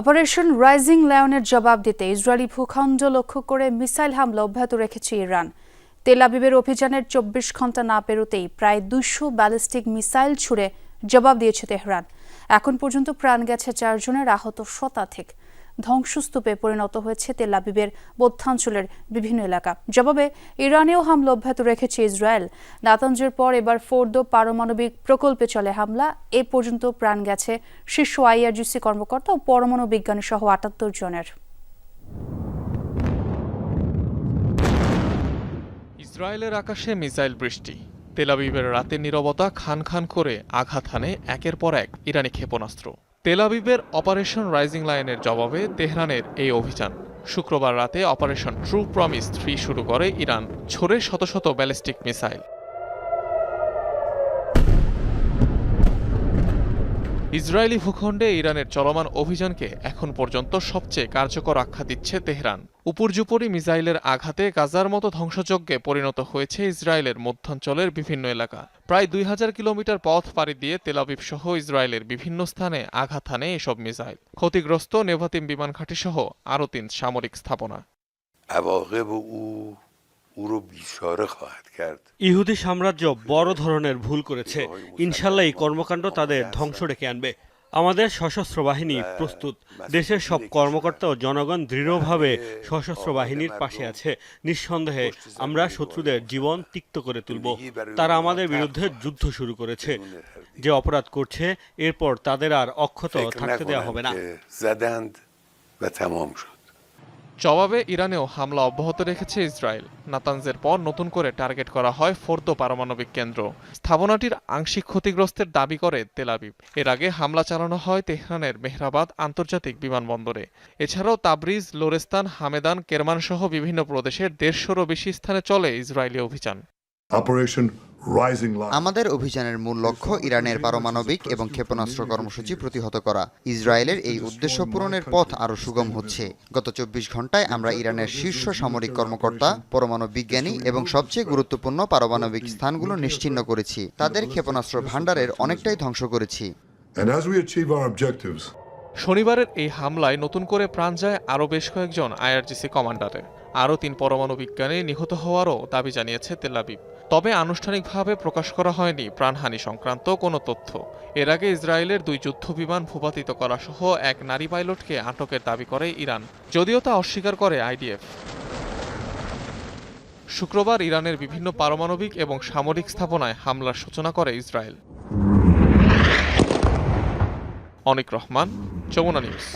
Operation rising লায়নের জবাব দিতে Israeli ভূখণ্ড লক্ষ্য করে মিসাইল হামলা অব্যাহত রেখেছে ইরান। তেল আবিবের অভিযানের চব্বিশ ঘণ্টা না পেরোতেই প্রায় দুশো ব্যালিস্টিক মিসাইল ছুড়ে জবাব দিয়েছে তেহরান। এখন পর্যন্ত প্রাণ গেছে চারজনের আহত শতাধিক। ধ্বংসস্তূপে পরিণত হয়েছে তেল আবিবের মধ্যাঞ্চলের বিভিন্ন এলাকা। জবাবে, ইরানেও হামলা অব্যাহত রেখেছে ইসরায়েল। নাতাঞ্জের পর এবার ফোর্দো পারমাণবিক প্রকল্পে চলে হামলা। এ পর্যন্ত প্রাণ গেছে শীর্ষ আইআরজিসি কর্মকর্তা ও পরমাণু বিজ্ঞানী সহ আটাত্তর জনের। ইসরায়েলের আকাশে মিসাইল বৃষ্টি। তেলাবিবের রাতের নীরবতা খান খান করে আঘাত হানে একের পর এক ইরানি ক্ষেপণাস্ত্র। তেলাবিবের অপারেশন রাইজিং লাইনের জবাবে তেহরানের এই অভিযান। শুক্রবার রাতে অপারেশন ট্রু প্রমিস থ্রি শুরু করে ইরান ছোড়ে শত শত ব্যালিস্টিক মিসাইল। ইসরায়েলি ভূখণ্ডে ইরানের চলমান অভিযানকে এখন পর্যন্ত সবচেয়ে কার্যকর আখ্যা দিচ্ছে তেহরান। উপর্যুপরি মিসাইলের আঘাতে গাজার মতো ধ্বংসযজ্ঞে পরিণত হয়েছে ইসরায়েলের মধ্যাঞ্চলের বিভিন্ন এলাকা। প্রায় দুই হাজার কিলোমিটার পথ পাড়ি দিয়ে তেলাবিব সহ ইসরায়েলের বিভিন্ন স্থানে আঘাত হানে এসব মিসাইল। ক্ষতিগ্রস্ত নেভাতিম বিমান ঘাঁটি সহ আরও তিন সামরিক স্থাপনা। ইহুদি সাম্রাজ্য বড় ধরনের ভুল করেছে। ইনশাল্লাহ এই কর্মকাণ্ড তাদের ধ্বংস ডেকে আনবে। আমাদের সশস্ত্র বাহিনী প্রস্তুত। দেশের সব কর্মকর্তা ও জনগণ দৃঢ়ভাবে সশস্ত্র বাহিনীর পাশে আছে। নিঃসন্দেহে আমরা শত্রুদের জীবন তিক্ত করে তুলব। তারা আমাদের বিরুদ্ধে যুদ্ধ শুরু করেছে। যে অপরাধ করছে এরপর তাদের আর অক্ষত থাকতে দেওয়া হবে না। জবাবে ইরানেও হামলা অব্যাহত রেখেছে ইসরায়েল। নাতানজের পর নতুন করে টার্গেট করা হয় ফোর্দো পারমাণবিক কেন্দ্র। স্থাপনাটির আংশিক ক্ষতিগ্রস্তের দাবি করে তেলাবিব এর আগে হামলা চালানো হয় তেহরানের মেহরাবাদ আন্তর্জাতিক বিমানবন্দরে। এছাড়াও তাবরিজ, লোরেস্তান, হামেদান কেরমান সহ বিভিন্ন প্রদেশের দেড়শোরও বেশি স্থানে চলে ইসরায়েলি অভিযান. আমাদের অভিযানের মূল লক্ষ্য ইরানের পারমাণবিক এবং ক্ষেপণাস্ত্র কর্মসূচি প্রতিহত করা। ইসরায়েলের এই উদ্দেশ্য পূরণের পথ আরও সুগম হচ্ছে। গত চব্বিশ ঘন্টায় আমরা ইরানের শীর্ষ সামরিক কর্মকর্তা পরমাণু বিজ্ঞানী এবং সবচেয়ে গুরুত্বপূর্ণ পারমাণবিক স্থানগুলো নিশ্চিহ্ন করেছি। তাদের ক্ষেপণাস্ত্র ভাণ্ডারের অনেকটাই ধ্বংস করেছি। শনিবারের এই হামলায় নতুন করে প্রাণ যায় আরও বেশ কয়েকজন আইআরজিসি কমান্ডারের আরও তিন পরমাণু বিজ্ঞানী নিহত হওয়ারও দাবি জানিয়েছে তেলাবিব তবে আনুষ্ঠানিকভাবে প্রকাশ করা হয়নি প্রাণহানি সংক্রান্ত কোনো তথ্য। এর আগে ইসরায়েলের দুই যুদ্ধবিমান ভূপাতিত করা সহ এক নারী পাইলটকে আটকের দাবি করে ইরান, যদিও তা অস্বীকার করে আইডিএফ। শুক্রবার ইরানের বিভিন্ন পারমাণবিক এবং সামরিক স্থাপনায় হামলার সূচনা করে ইসরায়েল। অনিক রহমান, যমুনা নিউজ।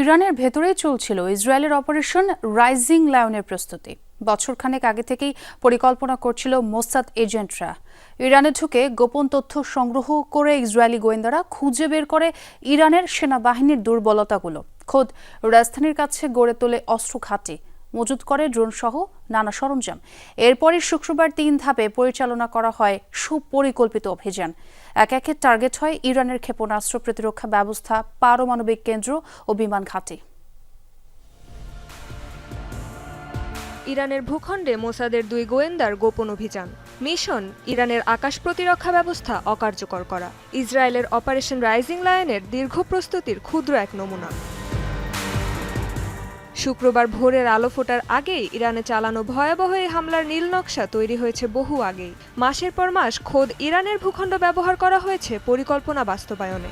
ইরানের ভেতরেই চলছিল ইসরায়েলের অপারেশন রাইজিং লায়নের প্রস্তুতি। বছরখানেক আগে থেকেই পরিকল্পনা করছিল মোসাদ এজেন্টরা। ইরানে ঢুকে গোপন তথ্য সংগ্রহ করে ইসরায়েলি গোয়েন্দারা খুঁজে বের করে ইরানের সেনাবাহিনীর দুর্বলতাগুলো। খোদ রাজধানীর কাছে গড়ে তোলে অস্ত্র ঘাঁটি, মজুত করে ড্রোন সহ নানা সরঞ্জাম। এরপরই শুক্রবার তিন ধাপে পরিচালনা করা হয় সুপরিকল্পিত অভিযান। এক একে টার্গেট হয় ইরানের ক্ষেপণাস্ত্র প্রতিরক্ষা ব্যবস্থা, পারমাণবিক কেন্দ্র ও বিমান ঘাঁটি। ইরানের ভূখণ্ডে মোসাদের দুই গোয়েন্দার গোপন অভিযান, মিশন, ইরানের আকাশ প্রতিরক্ষা ব্যবস্থা অকার্যকর করা, ইসরায়েলের অপারেশন রাইজিং লায়নের দীর্ঘ প্রস্তুতির ক্ষুদ্র এক নমুনা। শুক্রবার ভোরের আলো ফোটার আগেই ইরানে চালানো ভয়াবহ এই হামলার নীল নকশা তৈরি হয়েছে বহু আগেই। মাসের পর মাস খোদ ইরানের ভূখণ্ড ব্যবহার করা হয়েছে পরিকল্পনা বাস্তবায়নে।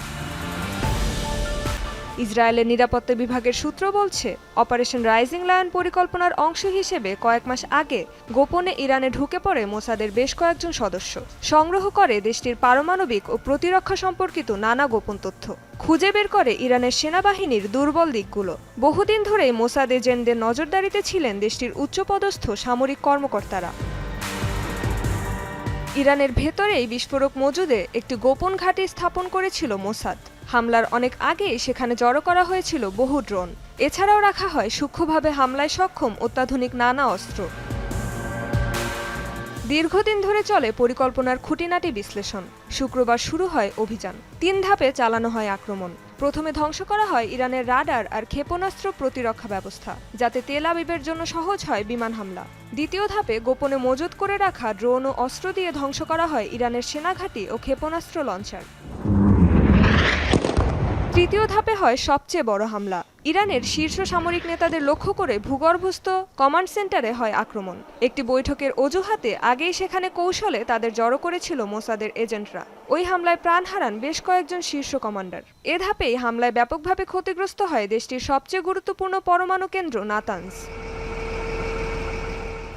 ইসরায়েলের নিরাপত্তা বিভাগের সূত্র বলছে, অপারেশন রাইজিং লায়ন পরিকল্পনার অংশ হিসেবে কয়েক মাস আগে গোপনে ইরানে ঢুকে পড়ে মোসাদের বেশ কয়েকজন সদস্য। সংগ্রহ করে দেশটির পারমাণবিক ও প্রতিরক্ষা সম্পর্কিত নানা গোপন তথ্য। খুঁজে বের করে ইরানের সেনাবাহিনীর দুর্বল দিকগুলো। বহুদিন ধরেই মোসাদ এজেন্টদের নজরদারিতে ছিলেন দেশটির উচ্চপদস্থ সামরিক কর্মকর্তারা। ইরানের ভেতরেই বিস্ফোরক মজুদে একটি গোপন ঘাঁটি স্থাপন করেছিল মোসাদ। হামলার অনেক আগেই সেখানে জড়ো করা হয়েছিল বহু ড্রোন। এছাড়াও রাখা হয় সূক্ষ্মভাবে হামলায় সক্ষম অত্যাধুনিক নানা অস্ত্র। দীর্ঘদিন ধরে চলে পরিকল্পনার খুঁটিনাটি বিশ্লেষণ। শুক্রবার শুরু হয় অভিযান। তিন ধাপে চালানো হয় আক্রমণ। প্রথমে ধ্বংস করা হয় ইরানের রাডার আর ক্ষেপণাস্ত্র প্রতিরক্ষা ব্যবস্থা, যাতে তেল আবিবের জন্য সহজ হয় বিমান হামলা। দ্বিতীয় ধাপে গোপনে মজুত করে রাখা ড্রোন ও অস্ত্র দিয়ে ধ্বংস করা হয় ইরানের সেনাঘাঁটি ও ক্ষেপণাস্ত্র লঞ্চার। তৃতীয় ধাপে হয় সবচেয়ে বড় হামলা। ইরানের শীর্ষ সামরিক নেতাদের লক্ষ্য করে ভূগর্ভস্থ কমান্ড সেন্টারে হয় আক্রমণ। একটি বৈঠকের অজুহাতে আগেই সেখানে কৌশলে তাদের জড়ো করেছিল মোসাদের এজেন্টরা। ওই হামলায় প্রাণ হারান বেশ কয়েকজন শীর্ষ কমান্ডার। এ ধাপেই হামলায় ব্যাপকভাবে ক্ষতিগ্রস্ত হয় দেশটির সবচেয়ে গুরুত্বপূর্ণ পরমাণু কেন্দ্র নাতানস।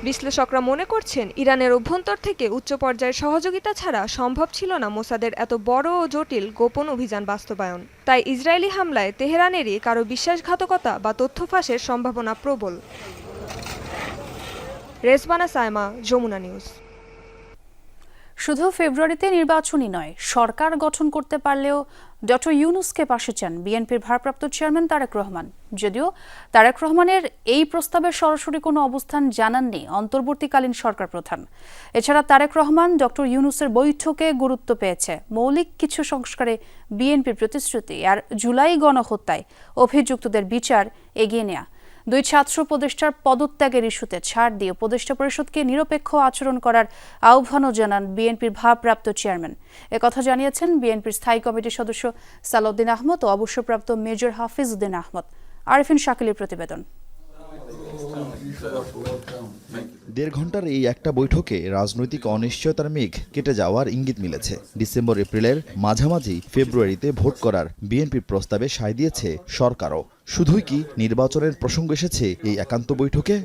বিশ্লেষকরা মনে করছেন, ইরানের অভ্যন্তর থেকে উচ্চ পর্যায়ের সহযোগিতা ছাড়া সম্ভব ছিল না মোসাদের এত বড় ও জটিল গোপন অভিযান বাস্তবায়ন। তাই ইসরায়েলি হামলায় তেহরানেরই কারও বিশ্বাসঘাতকতা বা তথ্য ফাঁসের সম্ভাবনা প্রবল। রেজবানা সায়মা, যমুনা নিউজ। শুধু ফেব্রুয়ারিতে নির্বাচনই নয়, সরকার গঠন করতে পারলেও ডক্টর ইউনুসকে পাশে চান বিএনপির ভারপ্রাপ্ত চেয়ারম্যান তারেক রহমান। যদিও তারেক রহমানের এই প্রস্তাবে সরাসরি কোনো অবস্থান জানাননি অন্তর্বর্তীকালীন সরকার প্রধান। এছাড়া তারেক রহমান ডক্টর ইউনুসের বৈঠকে গুরুত্ব পেয়েছে মৌলিক কিছু সংস্কারে বিএনপির প্রতিশ্রুতি আর জুলাই গণহত্যায় অভিযুক্তদের বিচার এগিয়ে নেয়া। দুই ছাত্র উপদেষ্টার পদত্যাগের ইস্যুতে ছাড় দিয়ে উপদেষ্টা পরিষদকে নিরপেক্ষ আচরণ করার আহ্বানও জানান বিএনপির ভারপ্রাপ্ত চেয়ারম্যান। একথা জানিয়েছেন বিএনপির স্থায়ী কমিটির সদস্য সালাউদ্দিন আহমদ ও অবসরপ্রাপ্ত মেজর হাফিজ উদ্দিন আহমদ। আরিফিন শাকিলের প্রতিবেদন। দেড় ঘণ্টার এই একটা বৈঠকে রাজনৈতিক অনিশ্চয়তার মেঘ কেটে যাওয়ার ইঙ্গিত মিলেছে। ডিসেম্বর, এপ্রিলের মাঝামাঝি ফেব্রুয়ারিতে ভোট করার বিএনপির প্রস্তাবে সায় দিয়েছে সরকারও। শুধুই কি নির্বাচনের প্রসঙ্গ এসেছে এই একান্ত বৈঠকে?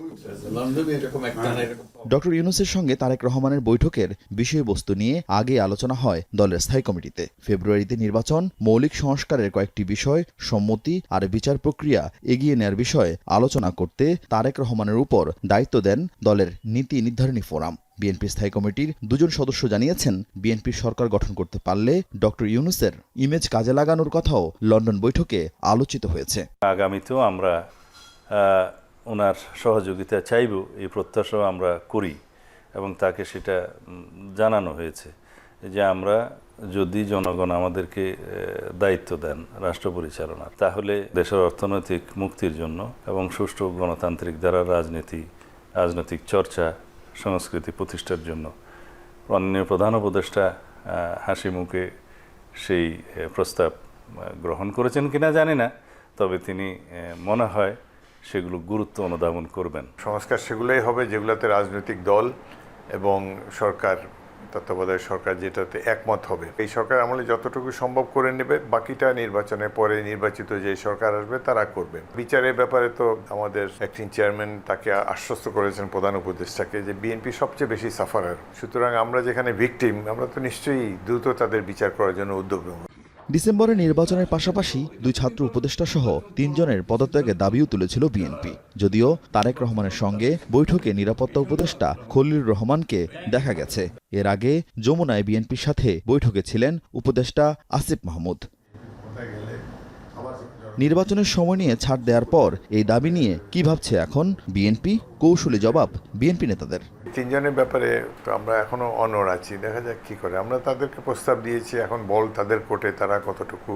ডক্টর ইউনুসের সঙ্গে তারেক রহমানের বৈঠকের বিষয়বস্তু নিয়ে আগে আলোচনা হয় দলের স্থায়ী কমিটিতে। ফেব্রুয়ারিতে নির্বাচন, মৌলিক সংস্কারের কয়েকটি বিষয়, সম্মতি আর বিচার প্রক্রিয়া এগিয়ে নেয়ার বিষয়ে আলোচনা করতে তারেক রহমানের উপর দায়িত্ব দেন দলের নীতি নির্ধারণী ফোরাম। বিএনপি স্থায়ী কমিটির দুজন সদস্য জানিয়েছেন বিএনপির সরকার গঠন করতে পারলে ডক্টর ইউনুসের ইমেজ কাজে লাগানোর কথাও লন্ডন বৈঠকে আলোচিত হয়েছে। আগামীতেও আমরা ওনার সহযোগিতা চাইব, এই প্রত্যাশাও আমরা করি এবং তাকে সেটা জানানো হয়েছে যে আমরা যদি জনগণ আমাদেরকে দায়িত্ব দেন রাষ্ট্র পরিচালনার, তাহলে দেশের অর্থনৈতিক মুক্তির জন্য এবং সুষ্ঠু গণতান্ত্রিক দ্বারা রাজনীতি, রাজনৈতিক চর্চা সংস্কৃতি প্রতিষ্ঠার জন্য। মাননীয় প্রধান উপদেষ্টা হাসি মুখে সেই প্রস্তাব গ্রহণ করেছেন কিনা জানি না, তবে তিনি মনে হয় সেগুলো গুরুত্ব অনুধাবন করবেন। সংস্কার সেগুলোই হবে যেগুলোতে রাজনৈতিক দল এবং সরকার তত্ত্বাবধায়ক সরকার যেটাতে একমত হবে। এই সরকার আমলে যতটুকু সম্ভব করে নেবে, বাকিটা নির্বাচনের পরে নির্বাচিত যে সরকার আসবে তারা করবে। বিচারের ব্যাপারে তো আমাদের অ্যাক্টিং চেয়ারম্যান তাকে আশ্বস্ত করেছেন প্রধান উপদেষ্টাকে যে বিএনপি সবচেয়ে বেশি সাফারার সুতরাং আমরা যেখানে ভিকটিম আমরা তো নিশ্চয়ই দ্রুত তাদের বিচার করার জন্য উদ্যোগ নেব ডিসেম্বরে নির্বাচনের পাশাপাশি দুই ছাত্র উপদেষ্টা সহ তিনজনের পদত্যাগের দাবিও তুলেছিল বিএনপি। যদিও তারেক রহমানের সঙ্গে বৈঠকে নিরাপত্তা উপদেষ্টা খলিল রহমানকে দেখা গেছে। এর আগে যমুনায় বিএনপির সাথে বৈঠকে ছিলেন উপদেষ্টা আসিফ মাহমুদ। নির্বাচনের সময় নিয়ে ছাড় দেওয়ার পর এই দাবি নিয়ে কি ভাবছে এখন বিএনপি? কৌশলী জবাব বিএনপি নেতাদের। তিনজনের ব্যাপারে তো আমরা এখনও অনর আছি। দেখা যাক কি করে। আমরা তাদেরকে প্রস্তাব দিয়েছি এখন বল তাদের কোর্টে তারা কতটুকু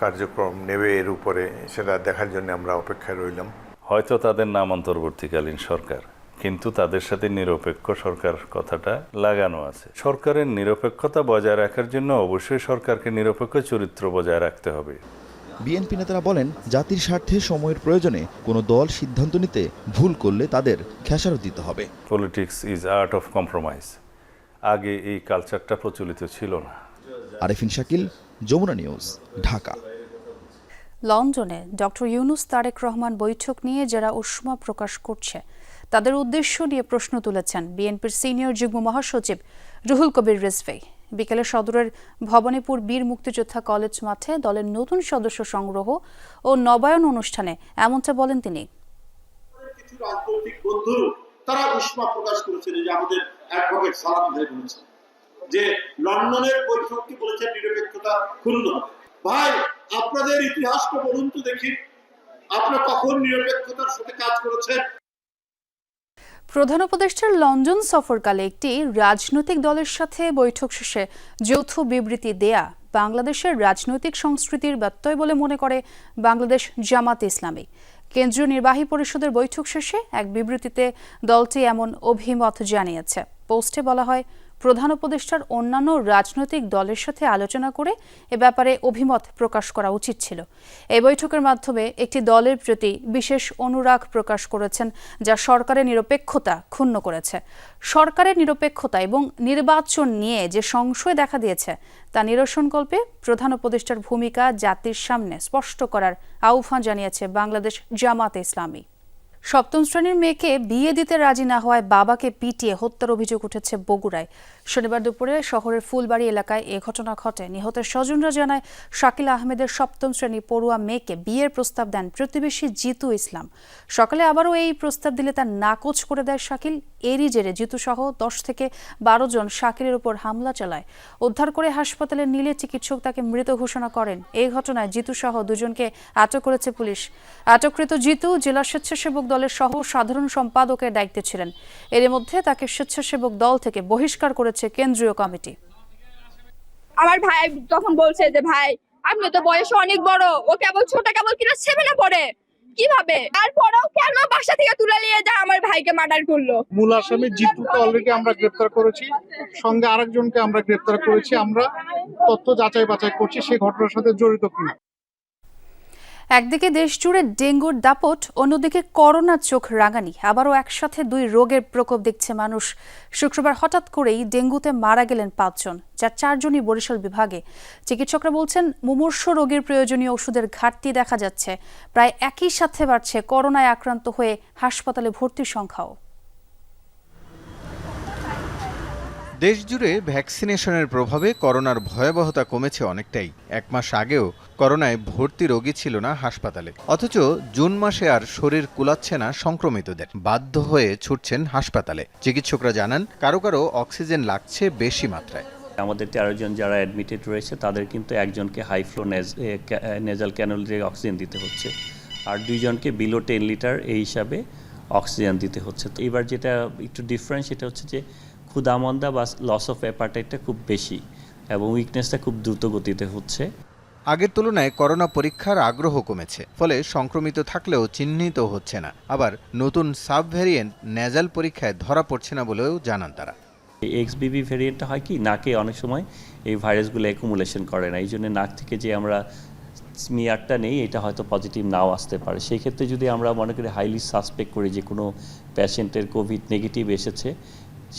কার্যক্রম নেবে এর উপরে সেটা দেখার জন্য আমরা অপেক্ষায় রইলাম। হয়তো তাদের নাম অন্তর্বর্তীকালীন সরকার কিন্তু তাদের সাথে নিরপেক্ষ সরকার কথাটা লাগানো আছে। সরকারের নিরপেক্ষতা বজায় রাখার জন্য অবশ্যই সরকারকে নিরপেক্ষ চরিত্র বজায় রাখতে হবে। বিএনপি নেতারা বলেন জাতির স্বার্থে সময়ের প্রয়োজনে কোনো দল সিদ্ধান্ত নিতে ভুল করলে তাদের খেসারত দিতে হবে। Politics is art of compromise আগে এই কালচারটা প্রচলিত ছিল না। আরেফিন শাকিল যমুনা নিউজ ঢাকা। লন্ডনে ডক্টর ইউনুস তারেক রহমান বৈঠক নিয়ে যারা উষ্মা প্রকাশ করছে তাদের উদ্দেশ্য নিয়ে প্রশ্ন তুলেছেন বিএনপির সিনিয়র যুগ্ম মহাসচিব রুহুল কবির রিজভী। বিকেলে সদরের ভবানীপুর বীর মুক্তিযোদ্ধা কলেজ মাঠে দলের নতুন সদস্য সংগ্রহ ও নবায়ন অনুষ্ঠানে এমনটা বলেন তিনি। তারা উষ্মা প্রকাশ করেছেন যে আমাদের সালাম যে লন্ডনের বৈঠকটি নিরপেক্ষতা ক্ষুণ্ণ হবে। ভাই, আপনাদের ইতিহাসটা বলুন তো দেখি। আপনারা কখন নিরপেক্ষতার সাথে কাজ করেছেন? প্রধান উপদেষ্টার লন্ডন সফরকালে একটি রাজনৈতিক দলের সাথে বৈঠক শেষে যৌথ বিবৃতি দেয়া বাংলাদেশের রাজনৈতিক সংস্কৃতির ব্যত্যয় বলে মনে করে বাংলাদেশ জামাত ইসলামী। কেন্দ্রীয় নির্বাহী পরিষদের বৈঠক শেষে এক বিবৃতিতে দলটি এমন অভিমত জানিয়েছে। পোস্টে বলা হয় প্রধান উপদেষ্টার অন্যান্য রাজনৈতিক দলের সাথে আলোচনা করে এ ব্যাপারে অভিমত প্রকাশ করা উচিত ছিল। এই বৈঠকের মাধ্যমে একটি দলের প্রতি বিশেষ অনুরাগ প্রকাশ করেছেন, যা সরকারের নিরপেক্ষতা ক্ষুণ্ণ করেছে। সরকারের নিরপেক্ষতা এবং নির্বাচন নিয়ে যে সংশয় দেখা দিয়েছে, তা নিরসনকল্পে প্রধান উপদেষ্টার ভূমিকা জাতির সামনে স্পষ্ট করার আহ্বান জানিয়েছে বাংলাদেশ জামাতে ইসলামী। সপ্তম শ্রেণির মেয়েকে বিয়ে দিতে রাজি না হওয়ায় বাবাকে পিটিয়ে হত্যার অভিযোগ উঠেছে বগুড়ায়। শনিবার দুপুরে শহরের ফুলবাড়ি এলাকায় এ ঘটনা ঘটে। নিহতের স্বজনরা জানায়, শাকিল আহমেদের সপ্তম শ্রেণি পড়ুয়া মেয়েকে বিয়ের প্রস্তাব দেন প্রতিবেশী জিতু ইসলাম। সকালে আবারও এই প্রস্তাব দিলে তার নাকচ করে দেয় শাকিল। এরই জেরে জিতু সহ দশ থেকে বারো জন শাকিলের উপর হামলা চালায়। উদ্ধার করে হাসপাতালে নিলে চিকিৎসক তাকে মৃত ঘোষণা করেন। এই ঘটনায় জিতু সহ দুজনকে আটক করেছে পুলিশ। আটককৃত জিতু জেলা স্বেচ্ছাসেবক দলের সহ সাধারণ সম্পাদকের দায়িত্বে ছিলেন। এর মধ্যে তাকে স্বেচ্ছাসেবক দল থেকে বহিষ্কার করেছে কেন্দ্রীয় কমিটি। আমার ভাই তখন বলছে যে ভাই আপনি তো বয়সে অনেক বড়। ও কেবল ছোট কেবল কিনা সেভেনে পড়ে। কীভাবে? তারপরেও কেন বাসা থেকে তুলে নিয়ে যায় আমার ভাইকে মার্ডার করল? মূল আসামি জিতুকে অলরেডি আমরা গ্রেপ্তার করেছি। সঙ্গে আরেকজনকে আমরা গ্রেপ্তার করেছি। আমরা তথ্য যাচাই বাছাই করছি সেই ঘটনার সাথে জড়িত কিনা। একদিকে দেশ জুড়ে ডেঙ্গুর দাপট, অন্যদিকে করোনা চোখ রাঙানি। আবারও একসাথে দুই রোগের প্রকোপ দেখছে মানুষ। শুক্রবার হঠাৎ করেই ডেঙ্গুতে মারা গেলেন পাঁচজন, যার চারজনই বরিশাল বিভাগে। চিকিৎসকরা বলছেন, মুমূর্ষ রোগের প্রয়োজনীয় ওষুধের ঘাটতি দেখা যাচ্ছে। প্রায় একই সাথে বাড়ছে করোনায় আক্রান্ত হয়ে হাসপাতালে ভর্তির সংখ্যাও। দেশজুড়ে ভ্যাকসিনেশনের প্রভাবে করোনার ভয়াবহতা কমেছে অনেকটাই। এক মাস আগেও করোনায় ভর্তি রোগী ছিল না হাসপাতালে। অথচ জুন মাসে আর শরীর কুলাচ্ছে না সংক্রমিতদের। বাধ্য হয়ে ছুটছেন হাসপাতালে। চিকিৎসকরা জানান, কারও কারও অক্সিজেন লাগছে বেশি মাত্রায়। আমাদের তেরো জন যারা অ্যাডমিটেড রয়েছে, তাদের কিন্তু একজনকে হাই ফ্লো নেজাল ক্যানোল দিয়ে অক্সিজেন দিতে হচ্ছে। আর দুইজনকে বিলো টেন লিটার এই হিসাবে অক্সিজেন দিতে হচ্ছে। তো এবার যেটা একটু ডিফারেন্স সেটা হচ্ছে যে ক্ষুদামন্দা বা লস অফ অ্যাপারটাইটটা খুব বেশি এবং উইকনেসটা খুব দ্রুত গতিতে হচ্ছে। আগের তুলনায় করোনা পরীক্ষার আগ্রহ কমেছে ফলে সংক্রমিত থাকলেও চিহ্নিত হচ্ছে না। আবার নতুন সাব ভ্যারিয়েন্ট নেজাল পরীক্ষায় ধরা পড়ছে না বলেও জানান তারা। এক্সবিবি ভ্যারিয়েন্টটা হয় কি নাকে অনেক সময় এই ভাইরাসগুলো অ্যাকুমুলেশন করে না এই জন্য নাক থেকে যে আমরা স্মিয়ারটা নেই এটা হয়তো পজিটিভ নাও আসতে পারে। সেই ক্ষেত্রে যদি আমরা মনে করি হাইলি সাসপেক্ট করি যে কোনো প্যাশেন্টের কোভিড নেগেটিভ এসেছে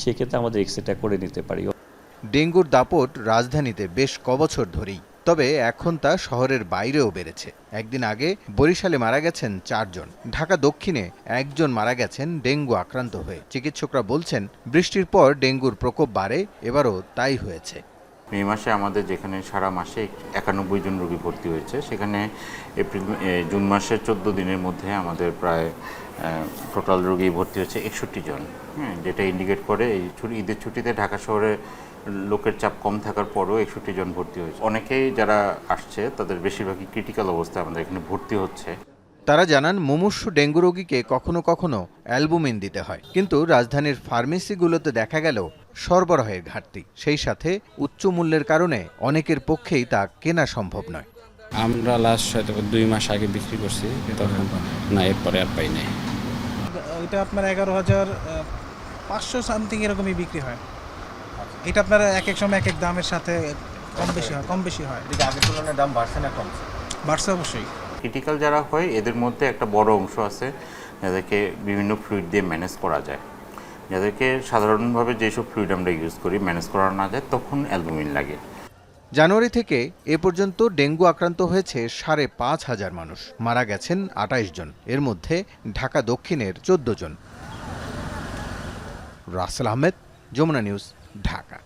সেক্ষেত্রে আমাদের এক্সরেটা করে নিতে পারি। ডেঙ্গুর দাপট রাজধানীতে বেশ কবছর ধরেই, তবে এখন তা শহরের বাইরেও বেড়েছে। একদিন আগে বরিশালে মারা গেছেন চারজন। ঢাকা দক্ষিণে একজন মারা গেছেন ডেঙ্গু আক্রান্ত হয়ে। চিকিৎসকরা বলছেন, বৃষ্টির পর ডেঙ্গুর প্রকোপ বাড়ে, এবারও তাই হয়েছে। মে মাসে আমাদের যেখানে সারা মাসে একানব্বই জন রোগী ভর্তি হয়েছে, সেখানে এপ্রিল জুন মাসের চোদ্দ দিনের মধ্যে আমাদের প্রায় টোটাল রোগী ভর্তি হয়েছে একষট্টি জন। হ্যাঁ যেটা ইন্ডিকেট করে এই ছুটি, ঈদের ছুটিতে ঢাকা শহরে লোকের চাপ কম থাকার পরও একষট্টি জন ভর্তি হয়েছে। অনেকেই যারা আসছে, তাদের বেশিরভাগই ক্রিটিক্যাল অবস্থায় আমাদের এখানে ভর্তি হচ্ছে। তারা জানান, মুমূর্ষু ডেঙ্গু রোগীকে কখনো কখনো অ্যালবুমিন দিতে হয়। কিন্তু রাজধানীর ফার্মেসিগুলোতে দেখা গেল সরবরাহের ঘাটতি। সেই সাথে উচ্চ মূল্যের কারণে অনেকের পক্ষেই তা কেনা সম্ভব নয়। আমরা লাস্ট হয়তো দুই মাস আগে বিক্রি করছি তখন না এরপরে আর পাই নাই। ওইটা আপনার এগারো হাজার পাঁচশো সামথিং এরকমই বিক্রি হয়। এটা আপনার এক এক সময় এক এক দামের সাথে কম বেশি হয় কম বেশি হয়। আগের তুলনায় দাম বাড়ছে না কমছে? বাড়ছে অবশ্যই। ক্রিটিক্যাল যারা হয় এদের মধ্যে একটা বড় অংশ আছে যাদেরকে বিভিন্ন ফ্লুইড দিয়ে ম্যানেজ করা যায়। যাদেরকে সাধারণভাবে যেসব ফ্লুইড আমরা ইউজ করি ম্যানেজ করা না যায়, তখন অ্যালবুমিন লাগে। জানুয়ারি থেকে এ পর্যন্ত ডেঙ্গু আক্রান্ত হয়েছে সাড়ে পাঁচ হাজার মানুষ। মারা গেছেন আটাইশ জন। এর মধ্যে ঢাকা দক্ষিণের চোদ্দ জন। রাসেল আহমেদ, যমুনা নিউজ, ঢাকা।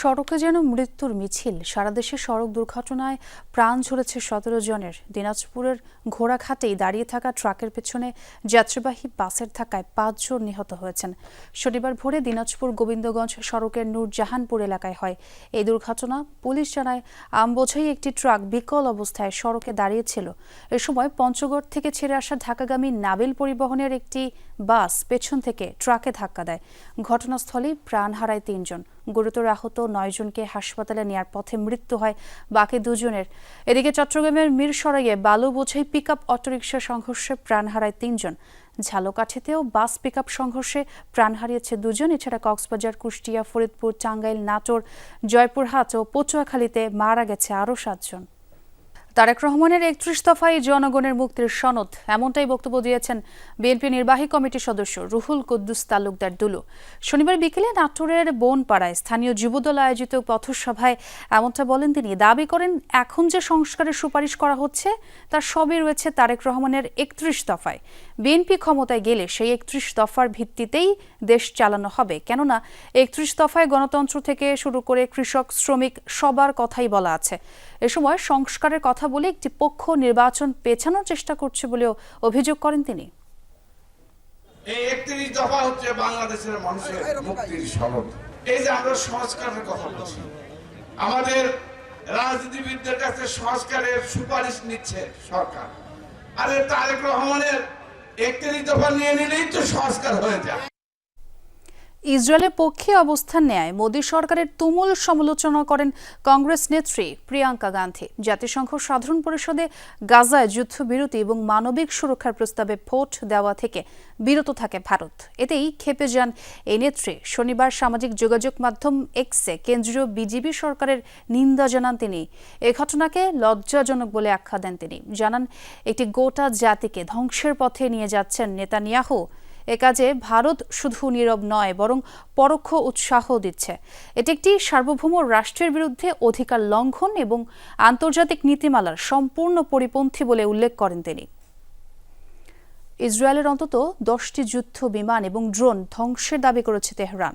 সড়কে যেন মৃত্যুর মিছিল। সারা দেশে সড়ক দুর্ঘটনায় প্রাণ ঝরেছে সতেরো জনের। দিনাজপুরের ঘোড়াঘাটেই দাঁড়িয়ে থাকা ট্রাকের পেছনে যাত্রীবাহী বাসের ধাক্কায় পাঁচজন নিহত হয়েছেন। শনিবার ভোরে দিনাজপুর গোবিন্দগঞ্জ সড়কের নূরজাহানপুর এলাকায় হয়। এই দুর্ঘটনা পুলিশ জানায়, আমবোঝাই একটি ট্রাক বিকল অবস্থায় সড়কে দাঁড়িয়েছিল। এ সময় পঞ্চগড় থেকে ছেড়ে আসা ঢাকাগামী নাবিল পরিবহনের একটি বাস পেছন থেকে ট্রাকে ধাক্কা দেয়। ঘটনাস্থলেই প্রাণ হারায় তিনজন। গুরুতর আহত নয়জনকে হাসপাতালে নেয়ার পথে মৃত্যু হয় বাকি দুজনের। এদিকে চট্টগ্রামের মিরসরাইয়ে বালু বোঝাই পিক আপ অটোরিকশা সংঘর্ষে প্রাণ হারায় তিনজন। ঝালকাঠিতেও বাস পিক সংঘর্ষে প্রাণ হারিয়েছে দুজন, এছাড়া কক্সবাজার, কুষ্টিয়া, ফরিদপুর, টাঙ্গাইল, নাটোর, জয়পুরহাট ও পটুয়াখালীতে মারা গেছে আরও সাতজন। তারেক রহমানের একত্রিশ দফায় জনগণের মুক্তির সনদ, এমনটাই বক্তব্য দিয়েছেন বিএনপি নির্বাহী কমিটির সদস্য রুহুল কুদ্দুস তালুকদার দুলু। শনিবার বিকেলে নাটোরের বনপাড়ায় স্থানীয় যুবদল আয়োজিত পথসভায় এমনটা বলেন তিনি। দাবি করেন, এখন যে সংস্কারের সুপারিশ করা হচ্ছে তার সবই রয়েছে তারেক রহমানের একত্রিশ দফায়। বিএনপি ক্ষমতায় গেলে সেই একত্রিশ দফার ভিত্তিতেই দেশ চালানো হবে। কেননা, একত্রিশ দফায় গণতন্ত্র থেকে শুরু করে কৃষক, শ্রমিক সবার কথাই বলা আছে। এ সময় সংস্কারের কথা বলে একটি পক্ষ নির্বাচন পেছানোর চেষ্টা করছে বলেও অভিযোগ করেন তিনি। একত্রিশ দফা হচ্ছে বাংলাদেশের মানুষের মুক্তির সনদ। এই যে আমরা সংস্কারের কথা বলছি, আমাদের রাজনীতিবিদদের কাছে সংস্কারের সুপারিশ নিচ্ছে সরকার। আরে তারেক রহমানের একত্রিশ দফা নিয়ে নিলেই তো সংস্কার হয়ে যায়। ইসরায়েলের পক্ষে অবস্থান নেয় মোদী সরকারের তুমুল সমালোচনা করেন কংগ্রেস নেত্রী প্রিয়াঙ্কা গান্ধী। জাতিসংঘ সাধারণ পরিষদে গাজায় যুদ্ধবিরতি এবং মানবিক সুরক্ষার প্রস্তাবে ভোট দেওয়া থেকে বিরত থাকে ভারত। এতেই খেপে যান এই নেত্রী। শনিবার সামাজিক যোগাযোগ মাধ্যম এক্সে কেন্দ্রীয় বিজেপি সরকারের নিন্দা জানান তিনি। এ ঘটনাকে লজ্জাজনক বলে আখ্যা দেন তিনি। জানান, একটি গোটা জাতিকে ধ্বংসের পথে নিয়ে যাচ্ছেন নেতানিয়াহু। এ কাজে ভারত শুধু নীরব নয়, বরং পরোক্ষ উৎসাহ দিচ্ছে। এটি একটি সার্বভৌম রাষ্ট্রের বিরুদ্ধে অধিকার লঙ্ঘন এবং আন্তর্জাতিক নীতিমালার সম্পূর্ণ পরিপন্থী বলে উল্লেখ করেন তিনি। ইসরায়েলের অন্তত দশটি যুদ্ধ, বিমান এবং ড্রোন ধ্বংসের দাবি করেছে তেহরান।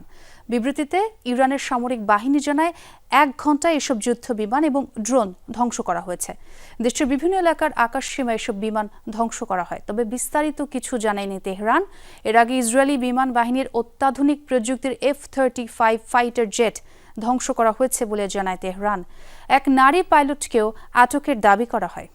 বিবৃতিতে ইরানের সামরিক বাহিনী জানায়, এক ঘন্টায় এসব যুদ্ধ, বিমান এবং ড্রোন ধ্বংস করা হয়েছে। দেশের বিভিন্ন এলাকার আকাশ সীমা এসব বিমান ধ্বংস করা হয়। তবে বিস্তারিত কিছু জানায়নি তেহরান। এর আগে ইসরায়েলি বিমান বাহিনীর অত্যাধুনিক প্রযুক্তির F thirty five fighter jet ধ্বংস করা হয়েছে বলে জানায় তেহরান। এক নারী পাইলটকেও আটকের দাবি করা হয়।